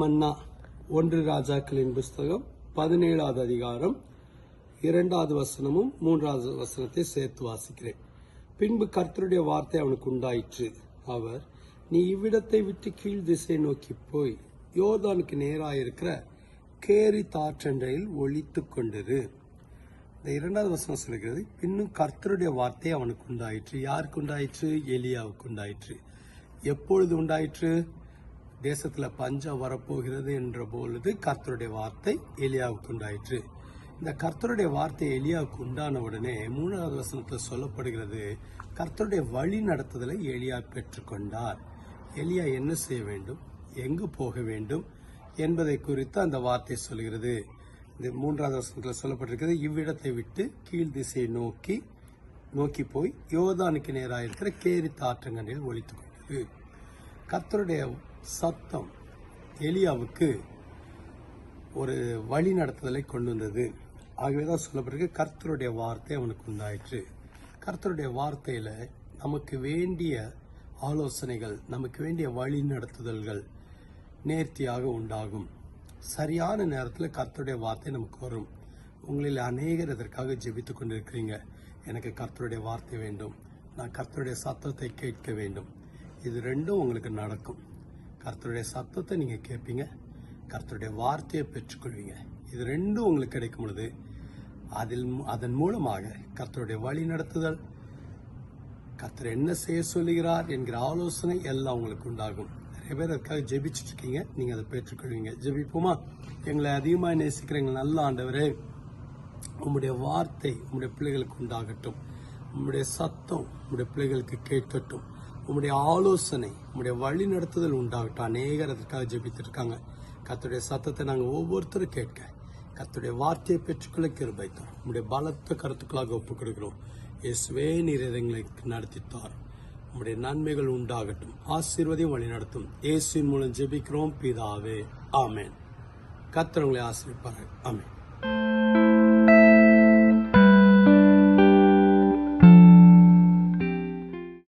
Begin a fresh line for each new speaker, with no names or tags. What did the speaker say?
மன்னா ஒன்று ராஜாக்களின் புஸ்தகம் பதினேழாவது அதிகாரம் இரண்டாவது வசனமும் மூன்றாவது வசனத்தை சேர்த்து வாசிக்கிறேன். பின்பு கர்த்தருடைய வார்த்தை அவனுக்கு உண்டாயிற்று. அவர் நீ இவ்விடத்தை விட்டு கீழ் திசை நோக்கி போய் யோர்தானுக்கு நேராயிருக்கிற கேரி தாற்றண்டையில் ஒழித்து கொண்டிரு. இந்த இரண்டாவது வசனம் சொல்கிறது பின்னும் கர்த்தருடைய வார்த்தை அவனுக்கு உண்டாயிற்று. யாருக்கு உண்டாயிற்று? எலியாவுக்கு உண்டாயிற்று. எப்பொழுது உண்டாயிற்று? தேசத்துல பஞ்சம் வரப்போகிறது என்ற பொழுது கர்த்தருடைய வார்த்தை எலியாவுக்கு உண்டாயிற்று. இந்த கர்த்தருடைய வார்த்தை எலியாவுக்கு உண்டான உடனே மூணாவது வசனத்தில் சொல்லப்படுகிறது கர்த்தருடைய வழி நடத்துதலை எலியா பெற்றுக்கொண்டார். எலியா என்ன செய்ய வேண்டும்? எங்கு போக வேண்டும் என்பதை குறித்து அந்த வார்த்தை சொல்கிறது இந்த மூன்றாவது வசனத்தில் சொல்லப்பட்டிருக்கிறது இவ்விடத்தை விட்டு கீழ் திசையை நோக்கி நோக்கி போய் யோதானுக்கு நேராக இருக்கிற கேரி தாற்றங்கண்ணில் ஒழித்துக் கொண்டது கர்த்தருடைய சத்தம் எலியாவுக்கு ஒரு வழி நடத்துதலை கொண்டு வந்தது. ஆகவேதான் சொல்லப்பட்டிருக்கு கர்த்தருடைய வார்த்தை அவனுக்கு உண்டாயிற்று. கர்த்தருடைய வார்த்தையில நமக்கு வேண்டிய ஆலோசனைகள் நமக்கு வேண்டிய வழி நடத்துதல்கள் நேர்த்தியாக உண்டாகும். சரியான நேரத்தில் கர்த்தருடைய வார்த்தை நமக்கு வரும். உங்களில் அநேகர் இதற்காக ஜெபித்துக் கொண்டிருக்கிறீங்க. எனக்கு கர்த்தருடைய வார்த்தை வேண்டும். நான் கர்த்தருடைய சத்தத்தை கேட்க வேண்டும். இது ரெண்டும் உங்களுக்கு நடக்கும். கர்த்தருடைய சத்தத்தை நீங்கள் கேட்பீங்க. கர்த்தருடைய வார்த்தையை பெற்றுக்கொள்வீங்க. இது ரெண்டும் உங்களுக்கு கிடைக்கும் பொழுது அதில் அதன் மூலமாக கர்த்தருடைய வழி நடத்துதல் கர்த்தர் என்ன செய்ய சொல்லுகிறார் என்கிற ஆலோசனை எல்லாம் உங்களுக்கு உண்டாகும். நிறைய பேர் அதுக்காக ஜெபிச்சுட்டு இருக்கீங்க. நீங்கள் அதை பெற்றுக்கொள்வீங்க. ஜெபிப்போமா? எங்களை அதிகமாக நேசிக்கிற எங்கள் நல்ல ஆண்டவரே உங்களுடைய வார்த்தை உங்களுடைய பிள்ளைகளுக்கு உண்டாகட்டும். உங்களுடைய சத்தம் உங்களுடைய பிள்ளைகளுக்கு கேட்கட்டும். உம்முடைய ஆலோசனை உம்முடைய வழி நடத்துதல் உண்டாகட்டும். அநேகர் அதற்காக ஜெபித்து இருக்காங்க சத்தத்தை நாங்கள் ஒவ்வொருத்தரும் கேட்க கத்துடைய வார்த்தையை பெற்றுக்கொள்ள கிருபைத்தோம் உம்முடைய பலத்த கருத்துக்களாக ஒப்புக் கொடுக்கிறோம் இயேசுவே நீர் எங்களை நடத்தித்தார். உம்முடைய நன்மைகள் உண்டாகட்டும். ஆசீர்வதையும் வழி நடத்தும். இயேசுவின் மூலம் ஜெபிக்கிறோம். பிதாவே ஆமேன். கர்த்தர் ஆசிரிப்பார்கள் ஆமேன்.